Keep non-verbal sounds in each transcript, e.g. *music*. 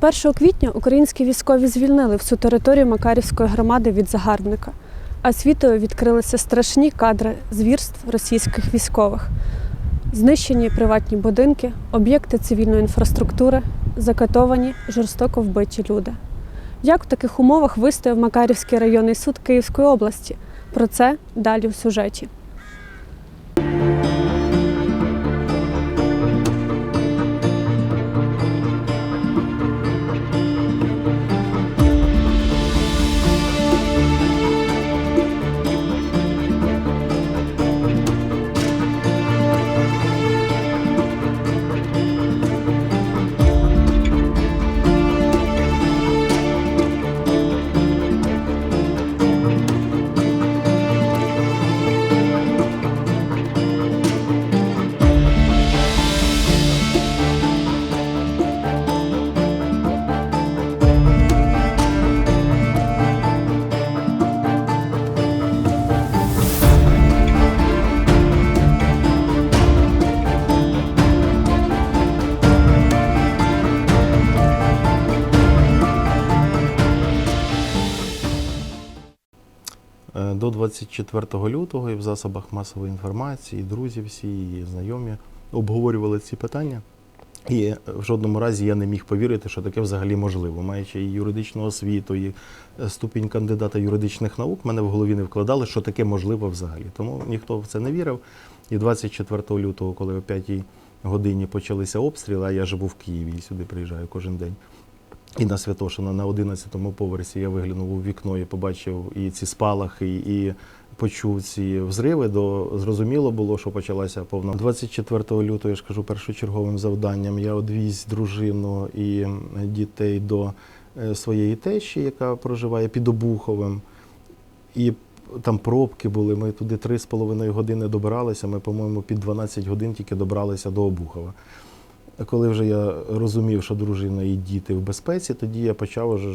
1 квітня українські військові звільнили всю територію Макарівської громади від загарбника, а світою відкрилися страшні кадри звірств російських військових. Знищені приватні будинки, об'єкти цивільної інфраструктури, закатовані, жорстоко вбиті люди. Як в таких умовах вистояв Макарівський районний суд Київської області? Про це далі в сюжеті. До 24 лютого і в засобах масової інформації, і друзі всі, і знайомі обговорювали ці питання. І е, в жодному разі я не міг повірити, що таке взагалі можливо. Маючи і юридичну освіту, і е, ступінь кандидата юридичних наук, мене в голові не вкладали, що таке можливо взагалі. Тому ніхто в це не вірив. І 24 лютого, коли о 5 годині почалися обстріли, а я живу в Києві і сюди приїжджаю кожен день. І на Святошина на 11-му поверсі я виглянув у вікно і побачив і ці спалахи, і почув ці взриви. До зрозуміло було, що почалася повна 24 лютого. Я ж кажу, першочерговим завданням я одвіз дружину і дітей до е, своєї тещі, яка проживає під Обуховим. І там пробки були. Ми туди 3,5 години добиралися. Ми, по-моєму, під 12 годин тільки добралися до Обухова. Коли вже я розумів, що дружина і діти в безпеці, тоді я почав вже е,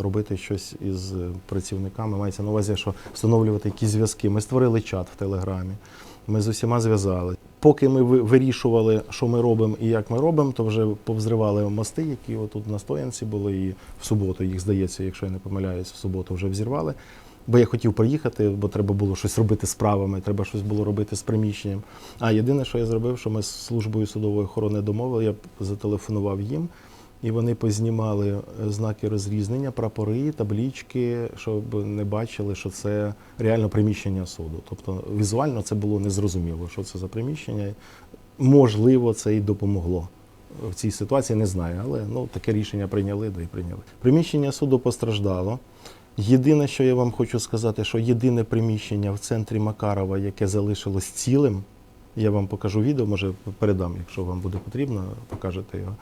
робити щось із працівниками. Мається на увазі, що встановлювати якісь зв'язки. Ми створили чат в Телеграмі, ми з усіма зв'язали. Поки ми вирішували, що ми робимо і як ми робимо, то вже повзривали мости, які отут на стоянці були, і в суботу їх здається, якщо я не помиляюсь, в суботу вже взірвали. Бо я хотів приїхати, бо треба було щось робити з правами, треба щось було робити з приміщенням. А єдине, що я зробив, що ми з службою судової охорони домовили, я зателефонував їм, і вони познімали е, знаки розрізнення, прапори, таблічки, щоб не бачили, що це реально приміщення суду. Тобто візуально це було незрозуміло, що це за приміщення. Можливо, це і допомогло. В цій ситуації не знаю, але ну, таке рішення прийняли, да і прийняли. Приміщення суду постраждало. Єдине, що я вам хочу сказати, що єдине приміщення в центрі Макарова, яке залишилось цілим, я вам покажу відео, може передам, якщо вам буде потрібно, покажете його.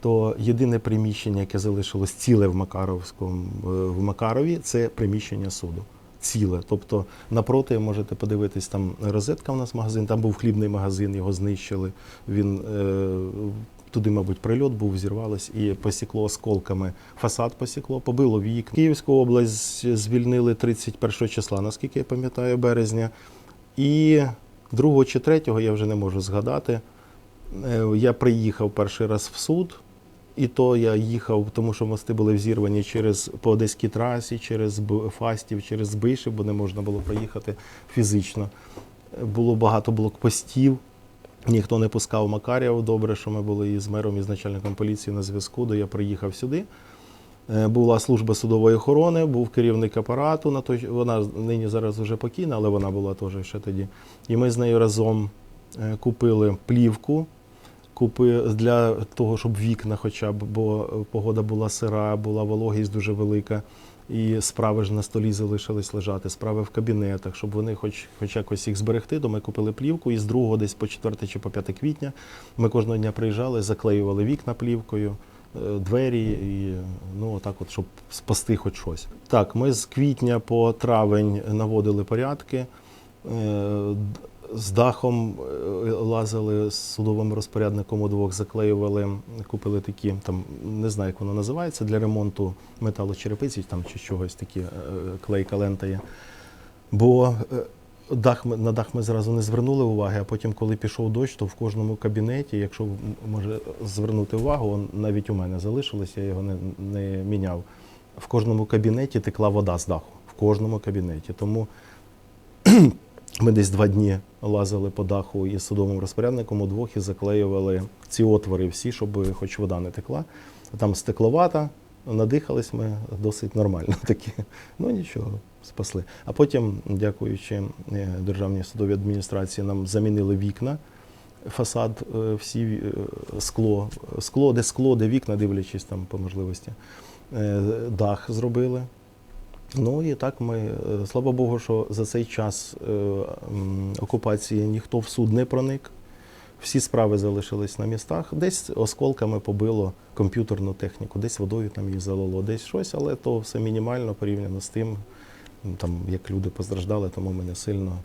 То єдине приміщення, яке залишилось ціле в Макаровському е, в Макарові, це приміщення суду. Ціле. Тобто напроти можете подивитись, там розетка у нас магазин, там був хлібний магазин, його знищили. Він е, туди, мабуть, прильот був, зірвалось і посікло осколками. Фасад посікло, побило вікна. Київську область звільнили 31 числа, наскільки я пам'ятаю, березня. І 2 чи 3, я вже не можу згадати. е, Я приїхав перший раз в суд. І то я їхав, тому що мости були взірвані через по Одеській трасі, через Фастів, через Збишів, бо не можна було проїхати фізично. Було багато блокпостів. Ніхто не пускав Макарів. Добре, що ми були і з мером, і з начальником поліції на зв'язку, де я приїхав сюди. Е, Була служба судової охорони, був керівник апарату. На той, вона нині зараз вже покійна, але вона була теж ще тоді. І ми з нею разом е, купили плівку купи для того, щоб вікна, хоча б, бо погода була сира, була вологість дуже велика. І справи ж на столі залишились лежати, справи в кабінетах, щоб вони хоч, хоч якось їх зберегти, то ми купили плівку. І з 2 десь по 4 чи по 5 квітня ми кожного дня приїжджали, заклеювали вікна плівкою, е, двері, і ну отак, от, щоб спасти хоч щось. Так, ми з квітня по травень наводили порядки. З дахом е, лазили з судовим розпорядником удвох заклеювали, купили такі, там не знаю, як воно називається, для ремонту металочерепиці там чи чогось такі е, клейка лента є. Бо е, Дах на дах ми зразу не звернули уваги, а потім, коли пішов дощ, то в кожному кабінеті, якщо може звернути увагу, навіть у мене залишилось, я його не, не міняв. В кожному кабінеті текла вода з даху. В кожному кабінеті. Тому ми десь два дні лазили по даху із судовим розпорядником удвох і заклеювали ці отвори всі, щоб хоч вода не текла. Там стекловата, надихались ми досить нормально *laughs* такі. Ну нічого, спасли. А потім, дякуючи е, Державній судовій адміністрації, нам замінили вікна. Фасад, е, всі е, скло, скло, де скло, де вікна, дивлячись там по можливості. Дах зробили. Ну і так ми, е, слава Богу, що за цей час е, окупації ніхто в суд не проник. Всі справи залишились на містах. Десь осколками побило комп'ютерну техніку, десь водою там її залило, десь щось, але то все мінімально порівняно з тим, там, як люди постраждали, тому ми не сильно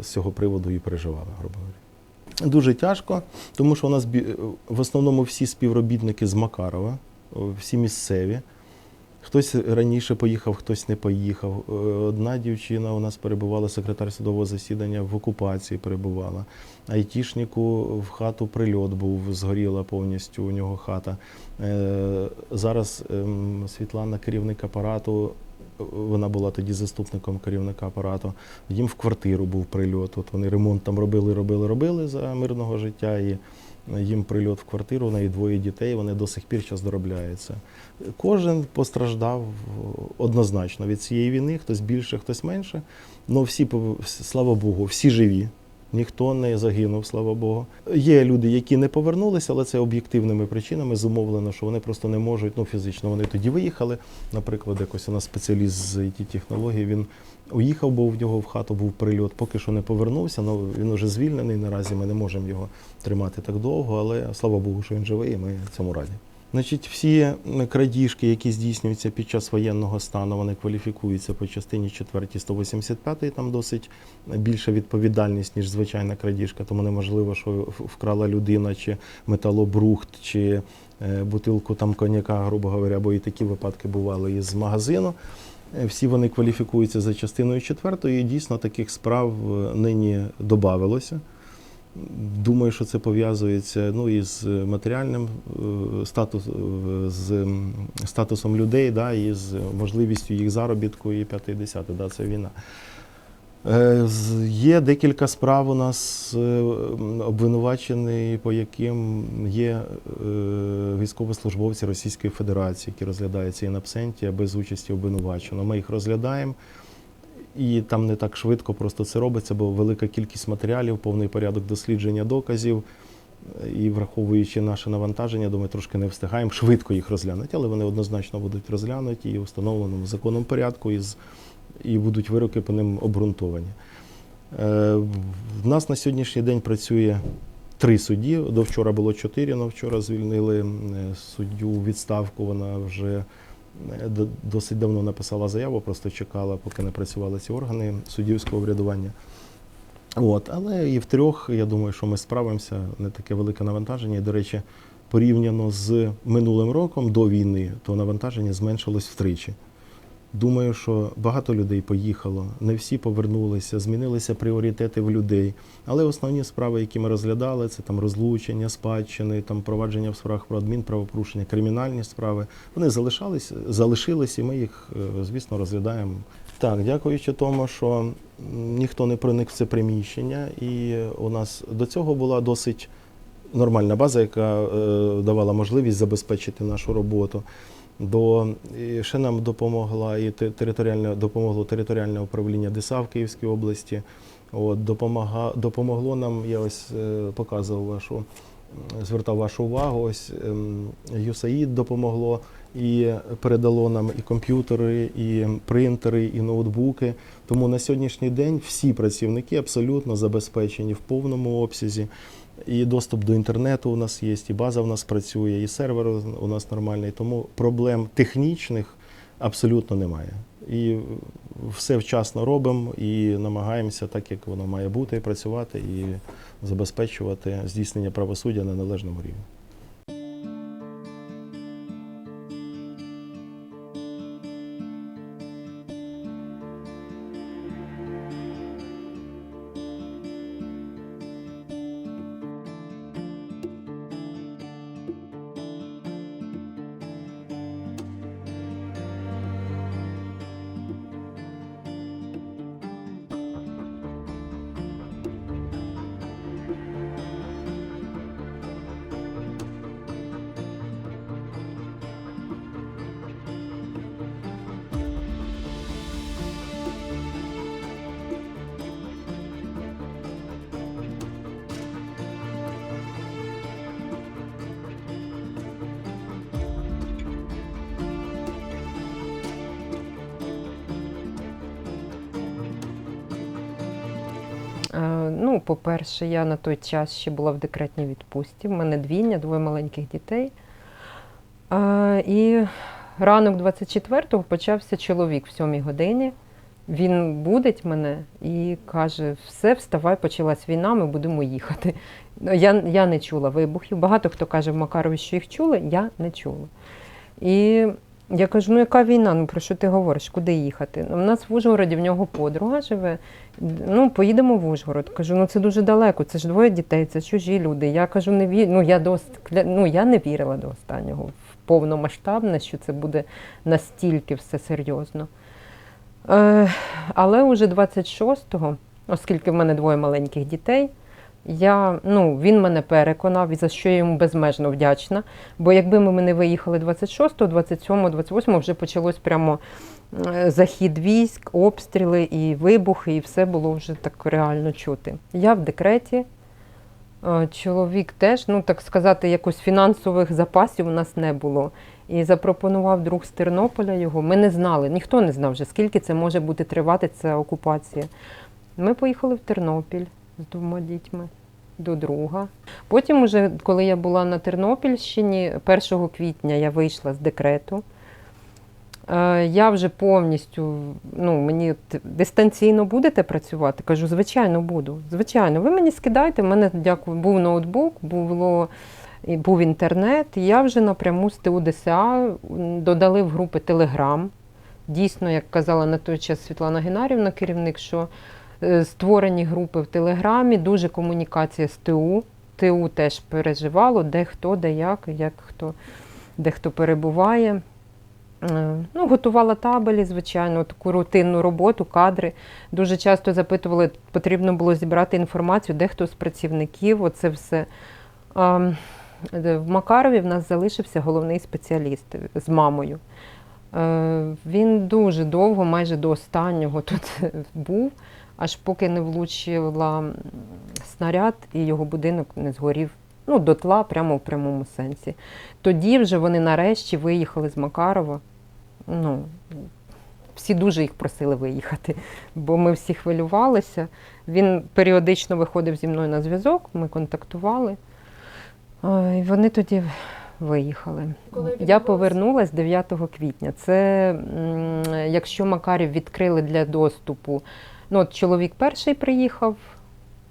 з цього приводу і переживали, грубо говоря. Дуже тяжко, тому що у нас в основному всі співробітники з Макарова, всі місцеві. Хтось раніше поїхав, хтось не поїхав. Е, Одна дівчина у нас перебувала, секретар судового засідання в окупації перебувала. Айтішнику в хату прильот був, згоріла повністю у нього хата. Е, Зараз ем, Світлана, керівник апарату, е, вона була тоді заступником керівника апарату. Їм в квартиру був прильот. От вони ремонт там робили, робили, робили за мирного життя. І їм прильот в квартиру, у неї двоє дітей, вони до сих пір зараз доробляються. Кожен постраждав однозначно від цієї війни, хтось більше, хтось менше. але всі, слава Богу, всі живі. Ніхто не загинув, слава Богу. Є люди, які не повернулися, але це об'єктивними причинами зумовлено, що вони просто не можуть, ну фізично вони тоді виїхали. Наприклад, якось у нас спеціаліст з it технологій він уїхав, бо в нього в хату був прильот, поки що не повернувся. Ну він уже звільнений. Наразі ми не можемо його тримати так довго, але слава Богу, що він живий, і ми цьому раді. Значить, всі крадіжки, які здійснюються під час воєнного стану, вони кваліфікуються по частині 4 185, там досить більша відповідальність, ніж звичайна крадіжка, тому неможливо, що вкрала людина чи металобрухт, чи е, бутилку там коньяка, грубо говоря, бо і такі випадки бували із магазину. Е, Всі вони кваліфікуються за частиною 4, і дійсно таких справ е, нині додавилося. Думаю, що це пов'язується ну, із матеріальним е, статус, е, з статусом людей, да, і з можливістю їх заробітку і 5-10, да, це війна. Е, Є декілька справ у нас м, по яким є військовослужбовці Російської Федерації, які розглядаються in absentia без участі обвинуваченого. Ми їх розглядаємо. І там не так швидко просто це робиться, бо велика кількість матеріалів, повний порядок дослідження доказів. І враховуючи наше навантаження, думаю, трошки не встигаємо швидко їх розглянути, але вони однозначно будуть розглянуті і в встановленому законом порядку, і, і будуть вироки по ним обґрунтовані. Е, В нас на сьогоднішній день працює три судді. До вчора було чотири, але вчора звільнили е, суддю відставку. Вона вже досить давно написала заяву, просто чекала, поки не працювали ці органи суддівського врядування. От, але і в трьох, я думаю, що ми справимося, не таке велике навантаження. І, до речі, порівняно з минулим роком до війни, то навантаження зменшилось втричі. Думаю, що багато людей поїхало, не всі повернулися, змінилися пріоритети в людей. Але основні справи, які ми розглядали, це там розлучення, спадщини, там провадження в справах про адмінправопорушення, кримінальні справи. Вони залишались, залишились, і ми їх, е, звісно, розглядаємо. Так, дякуючи тому, що ніхто не проник в це приміщення, і у нас до цього була досить нормальна база, яка е, давала можливість забезпечити нашу роботу. До і ще нам допомогла і те- територіальне допомогло територіальне управління ДСА в Київській області. От допомага допомогло нам. Я ось е, показував вашу, звертав вашу увагу. Ось ем, USAID допомогло і передало нам і комп'ютери, і принтери, і ноутбуки. Тому на сьогоднішній день всі працівники абсолютно забезпечені в повному обсязі. І доступ до інтернету у нас є, і база у нас працює, і сервер у нас нормальний. Тому проблем технічних абсолютно немає. І все вчасно робимо і намагаємося, так як воно має бути, працювати і забезпечувати здійснення правосуддя на належному рівні. Ну, по-перше, я на той час ще була в декретній відпустці. В мене двійня, двоє маленьких дітей. І ранок 24-го почався чоловік в сьомій годині. Він будить мене і каже: все, вставай, почалась війна, ми будемо їхати. Ну, Я, я не чула вибухів. Багато хто каже в Макарові, що їх чули, я не чула. І я кажу: ну яка війна? Ну про що ти говориш? Куди їхати? У нас в Ужгороді в нього подруга живе. Ну, поїдемо в Ужгород. Кажу, ну це дуже далеко, це ж двоє дітей, це чужі люди. Я кажу, не вір... ну, я, до... ост- ну, я не вірила до останнього в повномасштабне, що це буде настільки все серйозно. Е, але вже 26-го, оскільки в мене двоє маленьких дітей, я, ну, він мене переконав, і за що я йому безмежно вдячна. Бо якби ми не виїхали 26-го, 27-го, 28-го, вже почалось прямо е, захід військ, обстріли і вибухи, і все було вже так реально чути. Я в декреті. е, Чоловік теж, ну так сказати, якось фінансових запасів у нас не було. І запропонував друг з Тернополя його. Ми не знали, ніхто не знав вже, скільки це може бути тривати ця окупація. Ми поїхали в Тернопіль з двома дітьми до друга. Потім, уже, коли я була на Тернопільщині, 1 квітня я вийшла з декрету. Е, Я вже повністю, ну, мені дистанційно будете працювати? Кажу, звичайно, буду. Звичайно, ви мені скидайте. У мене, дякую, був ноутбук, було, був інтернет. І я вже напряму з ТУ ДСА додали в групи Телеграм. Дійсно, як казала на той час Світлана Геннарівна, керівник, що створені групи в Телеграмі, дуже комунікація з ТУ. ТУ теж переживало, де хто, де як, як хто, де хто перебуває. Е, Ну, готувала табелі, звичайно, таку рутинну роботу, кадри. Дуже часто запитували, потрібно було зібрати інформацію, де хто з працівників, оце все. А, в Макарові в нас залишився головний спеціаліст з мамою. Е, Він дуже довго, майже до останнього тут *laughs* був, аж поки не влучила снаряд і його будинок не згорів ну, дотла, прямо в прямому сенсі. Тоді вже вони нарешті виїхали з Макарова. Ну, всі дуже їх просили виїхати, бо ми всі хвилювалися. Він періодично виходив зі мною на зв'язок, ми контактували. І вони тоді виїхали. Коли Я відбулося? повернулась 9 квітня. Це якщо Макарів відкрили для доступу. Ну, от чоловік перший приїхав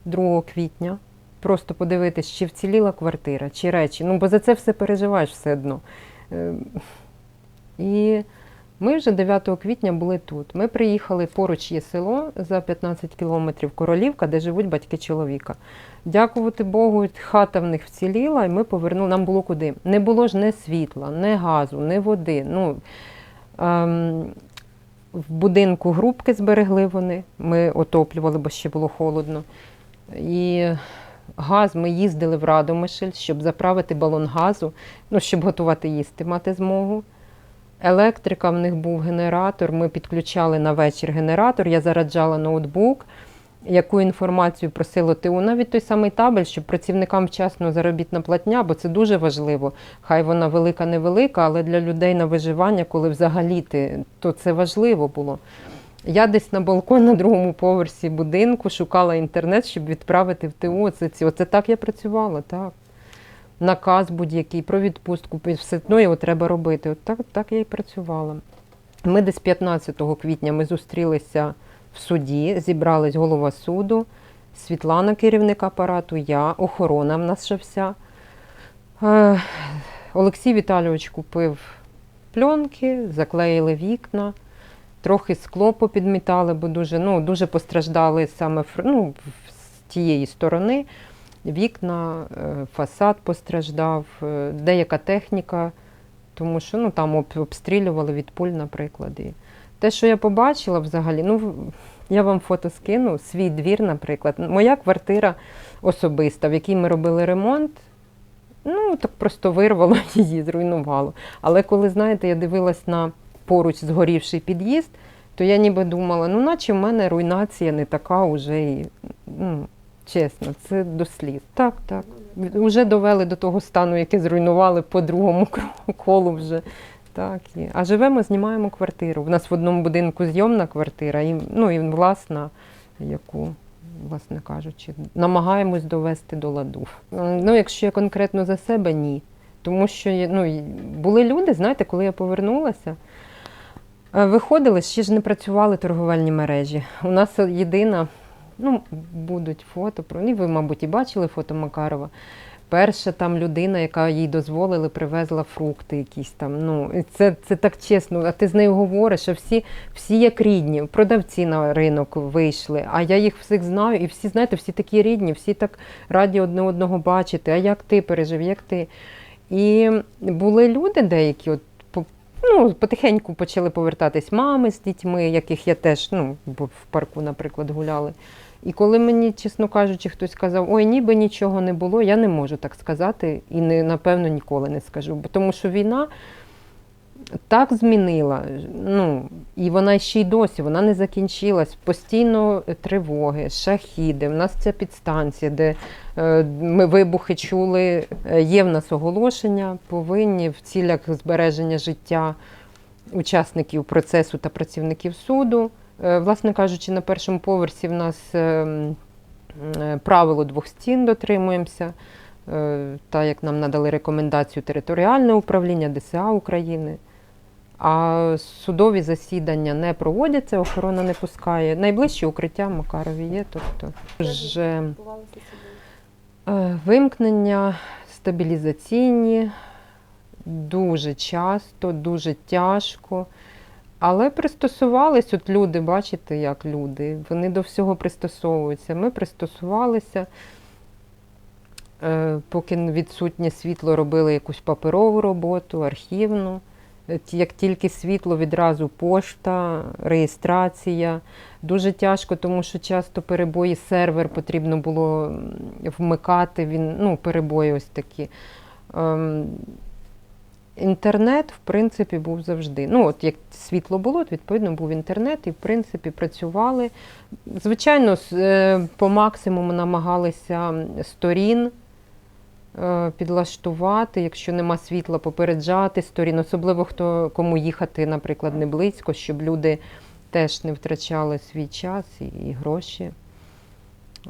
2 квітня. Просто подивитись, чи вціліла квартира, чи речі. Ну, бо за це все переживаєш все одно. Е, І ми вже 9 квітня були тут. Ми приїхали, поруч є село за 15 кілометрів Королівка, де живуть батьки чоловіка. Дякувати Богу, хата в них вціліла, і ми повернули. Нам було куди. Не було ж ні світла, ні газу, ні води. Ну, ем, в будинку грубки зберегли вони. Ми отоплювали, бо ще було холодно. І газ ми їздили в Радомишль, щоб заправити балон газу, ну, щоб готувати їсти, мати змогу. Електрика в них був генератор. Ми підключали на вечір генератор. Я зараджала ноутбук. Яку інформацію просило ТУ, навіть той самий табель, щоб працівникам вчасно заробітна платня, бо це дуже важливо. Хай вона велика, невелика, але для людей на виживання, коли взагалі ти, то це важливо було. Я десь на балкон на другому поверсі будинку шукала інтернет, щоб відправити в ТУ. Оце, ці. Оце так я працювала, так. Наказ будь-який про відпустку, все одно його треба робити. От так, так я і працювала. Ми десь 15 квітня ми зустрілися в суді, зібралась голова суду, Світлана, керівник апарату, я, охорона в нас ще вся. Е, Олексій Віталійович купив пленки, заклеїли вікна, трохи скло попідмітали, бо дуже, ну, дуже постраждали саме ну, з тієї сторони. Вікна, е, фасад постраждав, е, деяка техніка, тому що ну, там обстрілювали від пуль, наприклад. Те, що я побачила взагалі, ну я вам фото скину, свій двір, наприклад. Моя квартира особиста, в якій ми робили ремонт, ну так просто вирвало *laughs* її, зруйнувало. Але коли, знаєте, я дивилась на поруч згорівший під'їзд, то я ніби думала, ну наче в мене руйнація не така уже і. Ну, Чесно, це до сліз. Так, так. Вже довели до того стану, який зруйнували по другому *laughs* колу вже. Так, є. А живемо, знімаємо квартиру. У нас в одному будинку зйомна квартира, і, ну і власна, яку власне кажучи, намагаємось довести до ладу. Ну, якщо я конкретно за себе, ні. Тому що ну, були люди, знаєте, коли я повернулася, е, виходили, ще ж не працювали торговельні мережі. У нас єдина, ну, будуть фото, про і ви, мабуть, і бачили фото Макарова. Перша там людина, яка їй дозволили, привезла фрукти якісь там. Ну, це, це так чесно. А ти з нею говориш, а всі, всі як рідні, продавці на ринок вийшли, а я їх всіх знаю, і всі, знаєте, всі такі рідні, всі так раді одне одного бачити. А як ти пережив, як ти? І були люди деякі, от ну, потихеньку почали повертатись мами з дітьми, яких я теж ну, в парку, наприклад, гуляли. І коли мені, чесно кажучи, хтось сказав, ой, ніби нічого не було, я не можу так сказати і не, напевно ніколи не скажу. Тому що війна так змінила, ну, і вона ще й досі, вона не закінчилась. Постійно тривоги, шахіди. У нас ця підстанція, де е, ми вибухи чули. Е, Є в нас оголошення, повинні в цілях збереження життя учасників процесу та працівників суду. Е, Власне кажучи, на першому поверсі в нас е, м, е, правило двох стін дотримуємося. Е, Та як нам надали рекомендацію територіальне управління ДСА України. А судові засідання не проводяться, охорона не пускає. Найближче укриття в Макарові є. Тобто вже вимкнення стабілізаційні дуже часто, дуже тяжко. Але пристосувались, от люди, бачите, як люди, вони до всього пристосовуються. Ми пристосувалися. Е, Поки відсутнє світло, робили якусь паперову роботу, архівну. Е, Як тільки світло, відразу пошта, реєстрація. Дуже тяжко, тому що часто перебої сервер потрібно було вмикати. Він, ну, перебої ось такі. Інтернет, в принципі, був завжди. Ну, от як світло було, то відповідно був інтернет, і в принципі працювали. Звичайно, е, по максимуму намагалися сторін е, підлаштувати, якщо нема світла, попереджати сторін, особливо хто кому їхати, наприклад, не близько, щоб люди теж не втрачали свій час і, і гроші.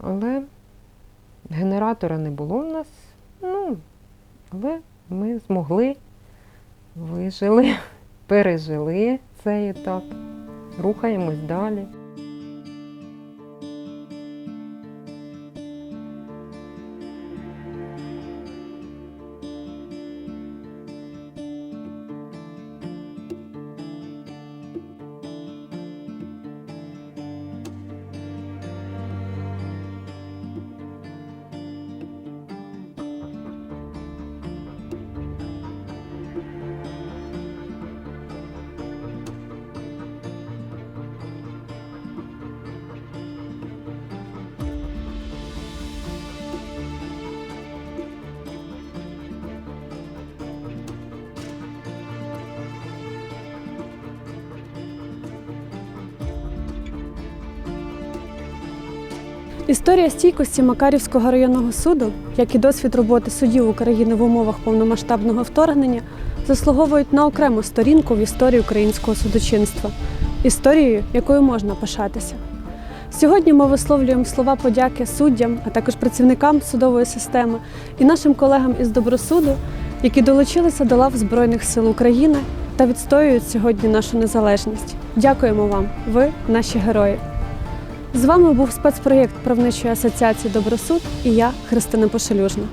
Але генератора не було в нас. Ну, але ми змогли, вижили, *laughs* пережили цей етап, рухаємось далі. Історія стійкості Макарівського районного суду, як і досвід роботи судів України в умовах повномасштабного вторгнення, заслуговують на окрему сторінку в історії українського судочинства, історією, якою можна пишатися. Сьогодні ми висловлюємо слова подяки суддям, а також працівникам судової системи і нашим колегам із Добросуду, які долучилися до лав Збройних сил України та відстоюють сьогодні нашу незалежність. Дякуємо вам, ви наші герої. З вами був спецпроєкт правничої асоціації Добросуд і я, Христина Пошелюжна.